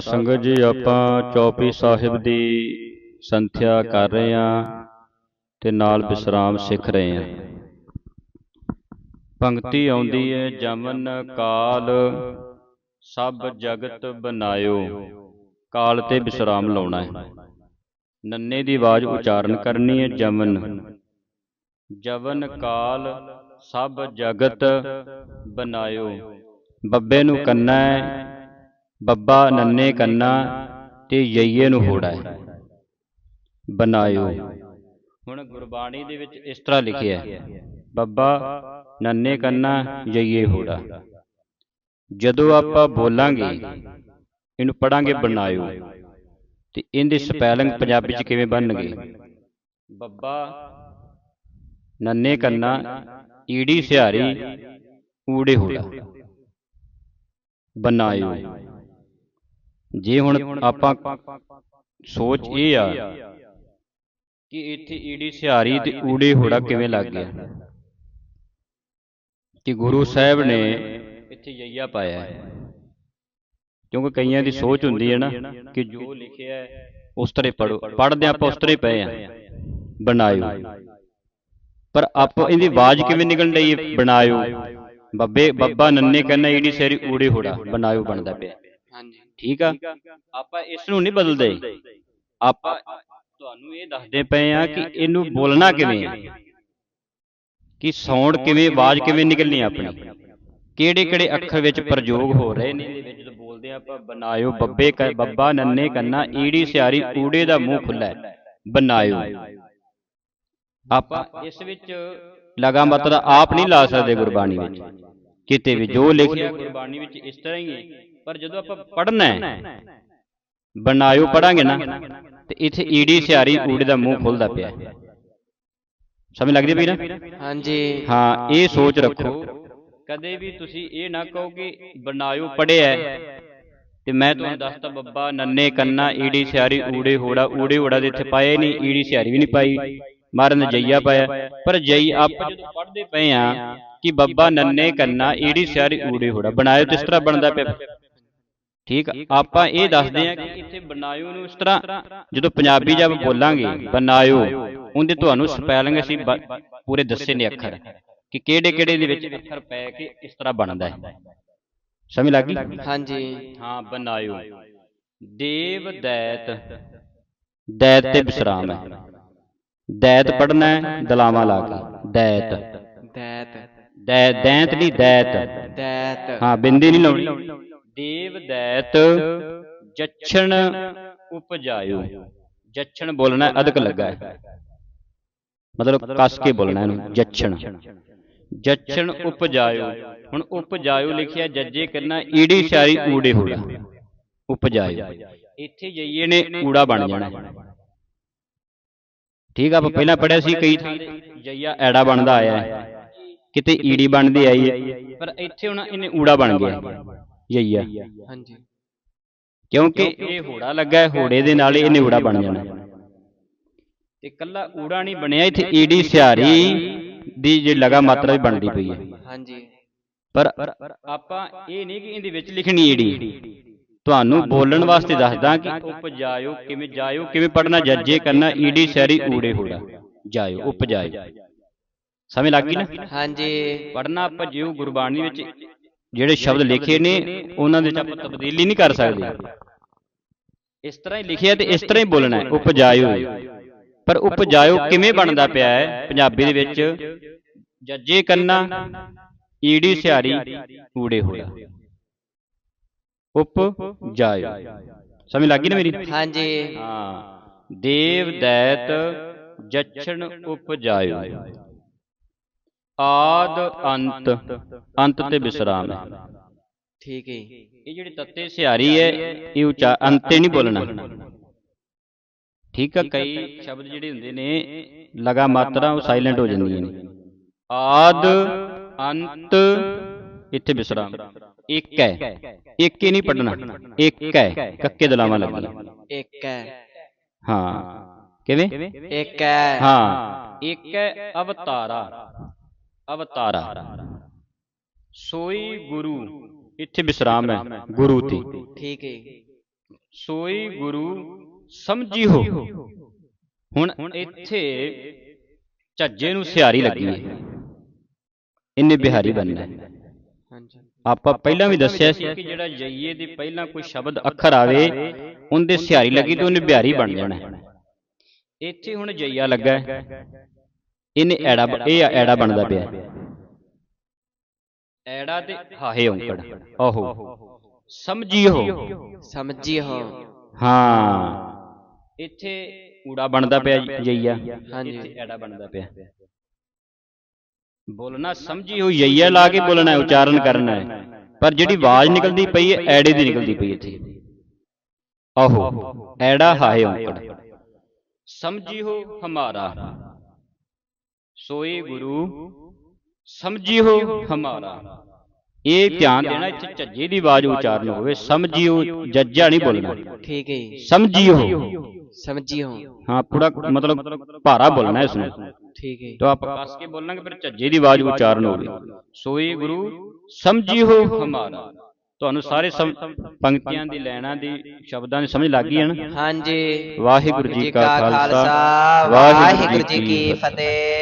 ਸੰਗਤ ਜੀ, ਆਪਾਂ ਚੌਪੀ ਸਾਹਿਬ ਦੀ ਸੰਥਿਆ ਕਰ ਰਹੇ ਹਾਂ ਤੇ ਨਾਲ ਵਿਸਰਾਮ ਸਿੱਖ ਰਹੇ ਹਾਂ। ਪੰਕਤੀ ਆਉਂਦੀ ਹੈ, ਜਮਨ ਕਾਲ ਸਭ ਜਗਤ ਬਨਾਇਓ, ਕਾਲ ਤੇ ਵਿਸਰਾਮ ਲਾਉਣਾ ਹੈ। ਨੰਨੇ ਦੀ ਆਵਾਜ਼ ਉਚਾਰਨ ਕਰਨੀ ਹੈ, ਜਮਨ। ਜਵਨ ਕਾਲ ਸਭ ਜਗਤ ਬਨਾਇਓ, ਬੱਬੇ ਨੂੰ ਕੰਨਾ ਹੈ ਬੱਬਾ ਨੰਨੇ ਕੰਨਾ ਤੇ ਯਈਏ ਨੂੰ ਹੋੜਾ ਹੈ ਬਨਾਇਓ ਹੁਣ ਗੁਰਬਾਣੀ ਦੇ ਵਿੱਚ ਇਸ ਤਰ੍ਹਾਂ ਲਿਖਿਆ ਹੈ, ਬੱਬਾ ਨੰਨੇ ਕੰਨਾ, ਯਈਏ ਹੋੜਾ। ਜਦੋਂ ਆਪਾਂ ਬੋਲਾਂਗੇ, ਇਹਨੂੰ ਪੜਾਂਗੇ ਬਣਾਇਓ। ਤੇ ਇਹਦੇ ਸਪੈਲਿੰਗ ਪੰਜਾਬੀ ਚ ਕਿਵੇਂ ਬਣਨਗੇ? ਬੱਬਾ ਨੰਨੇ ਕੰਨਾ, ਈੜੀ ਸਿਹਾਰੀ, ਊੜੇ ਹੋੜਾ। ਬਣਾਇਓ। ਜੇ ਹੁਣ ਆਪਾਂ ਸੋਚ ਇਹ ਆ ਕਿ ਇੱਥੇ ਈੜੀ ਸਿਹਾਰੀ ਤੇ ਊੜੇ ਹੋੜਾ ਕਿਵੇਂ ਲੱਗ ਗਿਆ? ਕਿ ਗੁਰੂ ਸਾਹਿਬ ਨੇ ਇੱਥੇ ਯਈਆ ਪਾਇਆ ਹੈ। ਕਿਉਂਕਿ ਕਈਆਂ ਦੀ ਸੋਚ ਹੁੰਦੀ ਹੈ ਨਾ ਕਿ ਜੋ ਲਿਖਿਆ ਹੈ ਉਸ ਤਰ੍ਹਾਂ ਪੜੋ ਪੜਦੇ ਆਪਾਂ ਉਸ ਤਰ੍ਹਾਂ ਪਏ ਆ। ਬਣਾਇਓ। ਪਰ ਆਪ ਇਹਦੀ ਆਵਾਜ਼ ਕਿਵੇਂ ਨਿਕਲਣ ਹੈ ਬਣਾਇਓ। ਬੱਬੇ ਬੱਬਾ ਨੰਨੇ ਕਹਿੰਦਾ ਈੜੀ ਸਿਹਾਰੀ ਊੜੇ ਹੋੜਾ। ਬਣਾਇਓ ਬਣਦਾ ਪਿਆ। ਹਾਂਜੀ। ਠੀਕ ਆ? ਆਪਾਂ ਇਸ ਨੂੰ ਨਹੀਂ ਬਦਲਦੇ। ਆਪਾਂ ਤੁਹਾਨੂੰ ਇਹ ਦੱਸਦੇ ਪਏ ਆ ਕਿ ਇਹਨੂੰ ਬੋਲਣਾ ਕਿਵੇਂ ਆ? ਕਿ ਸਾਊਂਡ ਕਿਵੇਂ ਆਵਾਜ਼ ਕਿਵੇਂ ਨਿਕਲਣੀ ਆਪਣੀ? ਕਿਹੜੇ ਕਿਹੜੇ ਅੱਖਰ ਵਿੱਚ ਪ੍ਰਯੋਗ ਹੋ ਰਹੇ ਨੇ? ਇਹਦੇ ਵਿੱਚ ਜਦੋਂ ਬੋਲਦੇ ਆਪਾਂ ਬਣਾਇਓ ਬੱਬੇ ਬੱਬਾ ਨੰਨੇ ਕੰਨਾ ਈੜੀ ਸਿਆਰੀ ਊੜੇ ਦਾ ਮੂੰਹ ਖੁੱਲਾ ਹੈ ਬਣਾਇਓ। ਆਪਾਂ ਇਸ ਵਿੱਚ ਲਗਾ ਮਤਲਬ ਆਪ ਨਹੀਂ ਲਾ ਸਕਦੇ ਗੁਰਬਾਣੀ ਵਿੱਚ। ਕਿਤੇ ਵੀ ਜੋ ਲਿਖਿਆ। ਗੁਰਬਾਣੀ ਵਿੱਚ ਇਸ ਤਰ੍ਹਾਂ ਹੀ ਹੈ। ਪਰ ਜਦੋਂ ਆਪਾਂ ਪੜ੍ਹਨਾ ਹੈ ਬਣਾਇਓ ਪੜਾਂਗੇ ਨਾ ਤੇ ਇੱਥੇ ਈੜੀ ਸਿਆਰੀ ਊੜੇ ਦਾ ਮੂੰਹ ਖੁੱਲਦਾ ਪਿਆ। ਹੈ। ਸਮਝ ਲੱਗਦੀ ਪਈ ਨਾ ਹਾਂਜੀ। ਹਾਂ ਇਹ ਸੋਚ ਰੱਖੋ। ਕਦੇ ਵੀ ਤੁਸੀਂ ਇਹ ਨਾ ਕਹੋ ਕਿ ਬਣਾਇਓ ਪੜਿਆ ਹੈ। ਤੇ ਮੈਂ ਤੁਹਾਨੂੰ ਦੱਸਤਾ ਬੱਬਾ ਨੰਨੇ ਕੰਨਾ ਈੜੀ ਸਿਆਰੀ ਊੜੇ ਹੋੜਾ ਊੜੇ ਹੋੜਾ ਦੇ ਇੱਥੇ ਪਾਏ ਨਹੀਂ ਈੜੀ ਸਿਆਰੀ ਵੀ ਨਹੀਂ ਪਾਈ। ਮਾਰਨ ਜਈਆ ਪਾਇਆ। ਪਰ ਜਈ ਆਪਾਂ ਜਦੋਂ ਪੜ੍ਹਦੇ ਪਏ ਆ ਕਿ ਬੱਬਾ ਨੰਨੇ ਕੰਨਾ ਈੜੀ ਸਿਆਰੀ ਊੜੇ ਹੋੜਾ। ਬਣਾਇਓ ਤੇ ਇਸ ਤਰ੍ਹਾਂ ਬਣਦਾ ਪਿਆ ਠੀਕ ਆ? ਆਪਾਂ ਇਹ ਦੱਸਦੇ ਆ ਕਿ ਇੱਥੇ ਬਣਾਇਓ ਨੂੰ ਇਸ ਤਰ੍ਹਾਂ। ਜਦੋਂ ਪੰਜਾਬੀ ਜਦ ਬੋਲਾਂਗੇ ਬਣਾਇਓ। ਉਹਦੇ ਤੁਹਾਨੂੰ ਸਪੈਲਿੰਗ ਅਸੀਂ ਪੂਰੇ ਦੱਸੇ ਨੇ ਅੱਖਰ। ਕਿ ਕਿਹੜੇ ਕਿਹੜੇ ਦੇ ਵਿੱਚ ਅੱਖਰ ਪੈ ਕੇ ਇਸ ਤਰ੍ਹਾਂ ਬਣਦਾ ਹੈ? ਸਮਝ ਲੱਗੀ ਹਾਂਜੀ। ਹਾਂ ਬਣਾਇਓ। ਦੇਵ ਦੈਤ। ਦੈਤ ਤੇ ਵਿਸਰਾਮ ਹੈ। ਦੈਤ ਪੜਨਾ ਹੈ ਦਲਾਵਾਂ ਲਾ ਕੇ। ਦੈਤ। ਦੈਤ। ਦੈ ਦੈਂਤ ਨਹੀਂ ਦੈਤ। ਦੈਤ। ਹਾਂ ਬਿੰਦੀ ਨਹੀਂ ਲਾਉਣੀ। ਦੇਵ ਦੈਤ ਜਛਣ ਉਪਜਾਇਓ। ਜਛਣ ਬੋਲਣਾ ਹੈ, ਅਧਿਕ ਲੱਗਾ ਹੈ। ਮਤਲਬ ਕੱਸ ਕੇ ਬੋਲਣਾ ਇਹਨੂੰ ਜਛਣ। ਜਛਣ। ਉਪਜਾਇਓ। ਹੁਣ ਉਪਜਾਇਓ ਲਿਖਿਆ ਜੱਜੇ ਕਰਨਾ ਈੜੀ ਸ਼ਾਰੀ ਊੜੇ ਹੋੜਾ ਉਪਜਾਇਓ। ਇੱਥੇ ਜਈਏ ਨੇ ਊੜਾ ਬਣ ਜਾਣਾ। ਠੀਕ ਆ ਆਪਾਂ ਪਹਿਲਾਂ ਪੜਿਆ ਸੀ ਕਈ ਥਾਂ ਜਈਆ ਐੜਾ ਬਣਦਾ ਆਇਆ ਕਿਤੇ ਈੜੀ ਬਣਦੀ ਆਈ ਹੈ। ਪਰ ਇੱਥੇ ਹੁਣ ਇਹਨੇ ਊੜਾ ਬਣ ਗਿਆ। ਜਈਆ ਹਾਂਜੀ। ਕਿਉਂਕਿ ਇਹ ਹੋੜਾ ਲੱਗਾ ਹੈ ਹੋੜੇ ਦੇ ਨਾਲ ਇਹਨੇ ਊੜਾ ਬਣ ਜਾਣਾ। ਤੇ ਕੱਲਾ ਊੜਾ ਨਹੀਂ ਬਣਿਆ ਇੱਥੇ ਈੜੀ ਸਿਹਾਰੀ ਦੀ ਜੇ ਲਗਾ ਮਾਤਰਾ ਵੀ ਬਣਦੀ ਪਈ ਹੈ ਹਾਂਜੀ। ਪਰ ਆਪਾਂ ਇਹ ਨਹੀਂ ਕਿ ਇਹਦੇ ਵਿੱਚ ਲਿਖਣੀ ਈੜੀ ਤੁਹਾਨੂੰ ਬੋਲਣ ਵਾਸਤੇ ਦੱਸਦਾ ਕਿ ਉਪਜਾਇਓ ਕਿਵੇਂ ਜਾਇਓ ਕਿਵੇਂ ਪੜਨਾ ਜੱਜੇ ਕਰਨਾ ਈੜੀ ਸਿਹਾਰੀ ਊੜੇ ਹੋੜਾ। ਜਾਇਓ ਉਪਜਾਇਓ। ਸਮਝ ਲੱਗ ਗਈ ਨਾ? ਹਾਂਜੀ। ਪੜਨਾ ਆਪਾਂ ਜਿਉ ਗੁਰਬਾਣੀ ਵਿੱਚ ਜਿਹੜੇ ਸ਼ਬਦ ਲਿਖੇ ਨੇ ਉਹਨਾਂ ਦੇ ਵਿੱਚ ਆਪਾਂ ਤਬਦੀਲੀ ਨਹੀਂ ਕਰ ਸਕਦੇ। ਇਸ ਤਰ੍ਹਾਂ ਹੀ ਲਿਖਿਆ ਤੇ ਇਸ ਤਰ੍ਹਾਂ ਹੀ ਬੋਲਣਾ ਹੈ ਉਪਜਾਇਓ ਪਰ ਉਪਜਾਇਓ ਕਿਵੇਂ ਬਣਦਾ ਪਿਆ ਹੈ? ਪੰਜਾਬੀ ਦੇ ਵਿੱਚ ਜੱਜੇ ਕੰਨਾ ਈੜੀ ਸਿਹਾਰੀ ਊੜੇ ਹੋੜਾ। ਉਪ ਜਾਇਓ ਸਮਝ ਲੱਗੀ ਨਾ ਮੇਰੀ? ਹਾਂਜੀ। ਹਾਂ। ਦੇਵ ਦੈਤ ਜਛਣ ਉਪਜਾਇਓ ਆਦ ਅੰਤ ਅੰਤ ਤੇ ਵਿਸਰਾਮ ਹੈ। ਠੀਕ ਹੈ ਇਹ ਜਿਹੜੀ ਤੱਤੇ ਸਿਹਾਰੀ ਹੈ ਇਹ ਉੱਚਾ ਅੰਤੇ ਨਹੀਂ ਬੋਲਣਾ। ਠੀਕ ਆ ਕਈ ਸ਼ਬਦ ਜਿਹੜੇ ਹੁੰਦੇ ਨੇ ਲਗਾ ਮਾਤਰਾ ਉਹ ਸਾਇਲੈਂਟ ਹੋ ਜਾਂਦੀਆਂ ਨੇ। ਆਦ ਅੰਤ ਇੱਥੇ ਵਿਸਰਾਮ ਇੱਕ ਹੈ। ਇੱਕ ਹੀ ਨਹੀਂ ਪੜਨਾ ਇੱਕ ਹੈ। ਕੱਕੇ ਦਲਾਵਾਂ ਲੱਗੀਆਂ। ਇੱਕ ਹੈ। ਹਾਂ। ਕਿਵੇਂ? ਇੱਕ ਹੈ। ਹਾਂ। ਇੱਕ ਹੈ ਅਵਤਾਰਾ। ਅਵਤਾਰਾ। ਸੋਈ ਗੁਰੂ ਇੱਥੇ ਵਿਸਰਾਮ ਹੈ। ਗੁਰੂ ਤੇ ਠੀਕ ਹੈ। ਸੋਈ ਗੁਰੂ ਸਮਝਿਓ ਹੁਣ ਇੱਥੇ ਝੱਜੇ ਨੂੰ ਸਿਹਾਰੀ ਲੱਗੀ ਹੈ। ਇਹਨੇ ਬਿਹਾਰੀ ਬਣਨਾ ਹੈ ਹਾਂਜੀ। ਆਪਾਂ ਪਹਿਲਾਂ ਵੀ ਦੱਸਿਆ ਸੀ ਕਿ ਜਿਹੜਾ ਜਈਏ ਦੇ ਪਹਿਲਾਂ ਕੋਈ ਸ਼ਬਦ ਅੱਖਰ ਆਵੇ ਉਹਦੇ ਸਿਹਾਰੀ ਲੱਗੀ ਤੇ ਉਹਨੇ ਬਿਹਾਰੀ ਬਣ ਜਾਣਾ। ਹੈ। ਇੱਥੇ ਹੁਣ ਜਈਆ ਲੱਗਾ ਹੈ। ਇਹਨੇ ਐੜਾ ਇਹ ਐੜਾ ਬਣਦਾ ਪਿਆ ਹੈ। ਐੜਾ ਤੇ ਹਾਹੇ ਔਂਕੜ। ਆਹੋ ਸਮਝੀਓ। ਸਮਝਿਓ। ਹਾਂ। ਇੱਥੇ ਊੜਾ ਬਣਦਾ ਪਿਆ ਜਈਆ। ਹਾਂਜੀ। ਇੱਥੇ ਐੜਾ ਬਣਦਾ ਪਿਆ। ਬੋਲਣਾ ਸਮਝੀ ਹੋਈ ਜਈਆ ਲਾ ਕੇ ਬੋਲਣਾ ਹੈ ਉਚਾਰਨ ਕਰਨਾ ਹੈ। ਪਰ ਜਿਹੜੀ ਆਵਾਜ਼ ਨਿਕਲਦੀ ਪਈ ਹੈ ਐੜੇ ਦੀ ਨਿਕਲਦੀ ਪਈ ਇੱਥੇ। ਆਹੋ ਐੜਾ ਹਾਏ ਔਂਕੜ। ਸਮਝੀ ਹੋ ਹਮਾਰਾ। ਸੋਈ ਗੁਰੂ ਸਮਝਿਓ ਹਮਾਰਾ। ਇਹ ਧਿਆਨ ਦੇਣਾ ਇੱਥੇ ਝੱਜੇ ਦੀ ਆਵਾਜ਼ ਉਚਾਰਨ ਹੋਵੇ। ਸਮਝਿਓ ਜੱਜਾ ਨਹੀਂ ਬੋਲਣਾ। ਠੀਕ ਹੈ ਸਮਝਿਓ। ਸਮਝਿਓ। ਹਾਂ ਪੂਰਾ ਮਤਲਬ ਭਾਰਾ ਬੋਲਣਾ ਇਸ ਨੂੰ। ਠੀਕ ਹੈ। ਤਾਂ ਆਪ ਕੱਸ ਕੇ ਬੋਲਾਂਗੇ ਫਿਰ ਝੱਜੇ ਦੀ ਆਵਾਜ਼ ਉਚਾਰਨ ਹੋਵੇ। ਸੋਏ ਗੁਰੂ ਸਮਝਿਓ ਹਮਾਰਾ। ਤੁਹਾਨੂੰ ਸਾਰੇ ਪੰਕਤੀਆਂ ਦੀ ਲੈਣਾ ਦੀ ਸ਼ਬਦਾਂ ਦੀ ਸਮਝ ਲੱਗ ਗਈ ਹਨ ਹਾਂਜੀ। ਵਾਹਿਗੁਰੂ ਜੀ ਕਾ ਖਾਲਸਾ। ਵਾਹਿਗੁਰੂ ਜੀ ਕੀ ਫਤਿਹ।